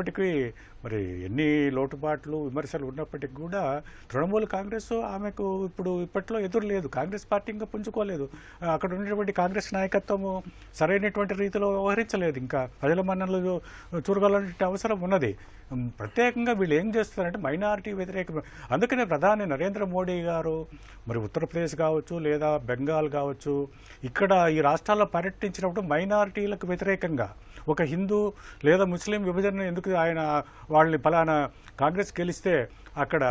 ఇప్పటికీ మరి ఎన్ని లోటుపాట్లు విమర్శలు ఉన్నప్పటికీ కూడా తృణమూల్ కాంగ్రెస్ ఆమెకు ఇప్పుడు ఇప్పట్లో ఎదురు లేదు. కాంగ్రెస్ పార్టీ ఇంకా పుంజుకోలేదు. అక్కడ ఉన్నటువంటి కాంగ్రెస్ నాయకత్వము సరైనటువంటి రీతిలో వ్యవహరించలేదు. ఇంకా ప్రజల మన్నలు చూరగలంటే అవసరం ఉన్నది. ప్రత్యేకంగా వీళ్ళు ఏం చేస్తారంటే మైనారిటీ వ్యతిరేక. అందుకనే ప్రధాని నరేంద్ర మోడీ గారు మరి ఉత్తరప్రదేశ్ కావచ్చు లేదా బెంగాల్ కావచ్చు ఇక్కడ ఈ రాష్ట్రాల్లో పర్యటించినప్పుడు మైనారిటీలకు వ్యతిరేకంగా ఒక హిందూ లేదా ముస్లిం విభజన ఎందుకు ఆయన వాళ్ళని ఫలానా కాంగ్రెస్ గెలిస్తే అక్కడ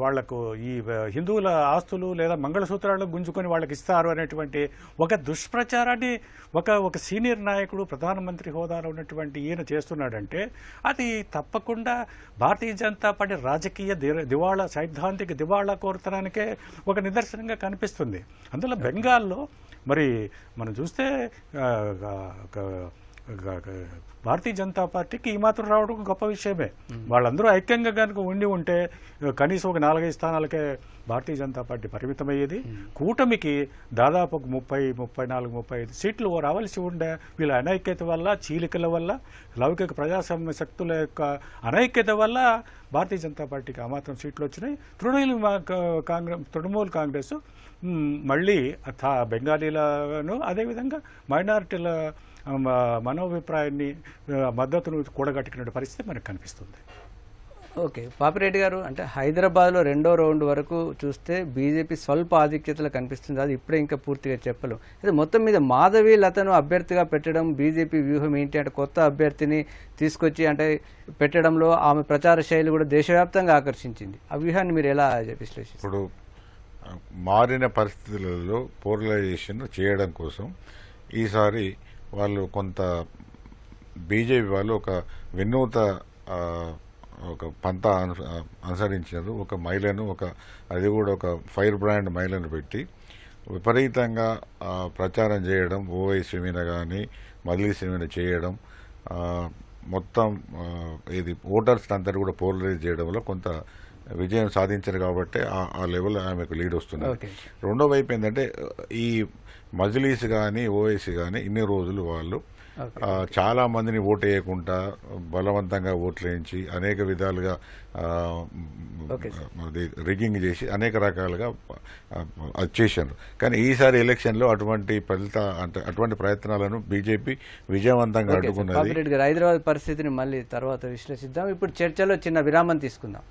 వాళ్ళకు ఈ హిందువుల ఆస్తులు లేదా మంగళసూత్రాలు గుంజుకొని వాళ్ళకి ఇస్తారు అనేటువంటి ఒక దుష్ప్రచారాన్ని ఒక ఒక సీనియర్ నాయకుడు ప్రధానమంత్రి హోదాలో ఉన్నటువంటి ఈయన చేస్తున్నాడంటే అది తప్పకుండా భారతీయ జనతా పార్టీ రాజకీయ ది- దివాళా సైద్ధాంతిక దివాళా కోరతనానికే ఒక నిదర్శనంగా కనిపిస్తుంది. అందులో బెంగాల్లో మరి మనం చూస్తే భారతీయ జనతా పార్టీకి ఈ మాత్రం రావడం గొప్ప విషయమే. వాళ్ళందరూ ఐక్యంగా కనుక ఉండి ఉంటే కనీసం ఒక నాలుగైదు స్థానాలకే భారతీయ జనతా పార్టీ పరిమితమయ్యేది. కూటమికి దాదాపు ఒక ముప్పై ముప్పై నాలుగు ముప్పై ఐదు సీట్లు రావాల్సి ఉండే వీళ్ళ అనైక్యత వల్ల చీలికల వల్ల లౌకిక ప్రజాస్వామ్య శక్తుల యొక్క అనైక్యత వల్ల భారతీయ జనతా పార్టీకి ఆ మాత్రం సీట్లు వచ్చినాయి. తృణమూల్ కాంగ్రెస్ తృణమూల్ కాంగ్రెస్ మళ్ళీ బెంగాలీలను అదేవిధంగా మైనారిటీల మనోభిప్రాయాన్ని మద్దతును కూడగట్టుకునే పరిస్థితి మనకు కనిపిస్తుంది. ఓకే. పాపిరెడ్డి గారు అంటే హైదరాబాద్లో రెండో రౌండ్ వరకు చూస్తే బీజేపీ స్వల్ప ఆధిక్యతలు కనిపిస్తుంది. అది ఇప్పుడే ఇంకా పూర్తిగా చెప్పలేదు అయితే మొత్తం మీద మాధవి లతను అభ్యర్థిగా పెట్టడం బీజేపీ వ్యూహం ఏంటి అంటే కొత్త అభ్యర్థిని తీసుకొచ్చి అంటే పెట్టడంలో ఆమె ప్రచార శైలి కూడా దేశవ్యాప్తంగా ఆకర్షించింది. ఆ వ్యూహాన్ని మీరు ఎలా విశ్లేషిస్తారు? ఇప్పుడు మారిన పరిస్థితులలో పోలరైజేషన్ చేయడం కోసం ఈసారి వాళ్ళు కొంత బీజేపీ వాళ్ళు ఒక వినూత ఒక పంత అను- అనుసరించారు ఒక మహిళను ఒక అది కూడా ఒక ఫైర్ బ్రాండ్ మహిళను పెట్టి విపరీతంగా ప్రచారం చేయడం ఓవైసీ మీద కానీ మజ్లీస్ మీద చేయడం మొత్తం ఇది ఓటర్స్ అంతా కూడా పోలరైజ్ చేయడం వల్ల కొంత విజయం సాధించారు కాబట్టి ఆ- లెవెల్ ఆమెకు లీడ్ వస్తుంది. ఓకే. రెండో వైపు ఏంటంటే ఈ మజ్లీస్ కానీ ఓవైసీ కానీ ఇన్ని రోజులు వాళ్ళు చాలా మందిని ఓటు వేయకుండా బలవంతంగా ఓట్లు వేయించి అనేక విధాలుగా రిగ్గింగ్ చేసి అనేక రకాలుగా అది చేశారు. కానీ ఈసారి ఎలక్షన్లో అటువంటి ఫలిత అంటే అటువంటి ప్రయత్నాలను బీజేపీ విజయవంతంగా. అడ్డుకున్నది. హైదరాబాద్ పరిస్థితిని మళ్ళీ తర్వాత విశ్లేషిద్దాం. ఇప్పుడు చర్చలో చిన్న విరామం తీసుకుందాం.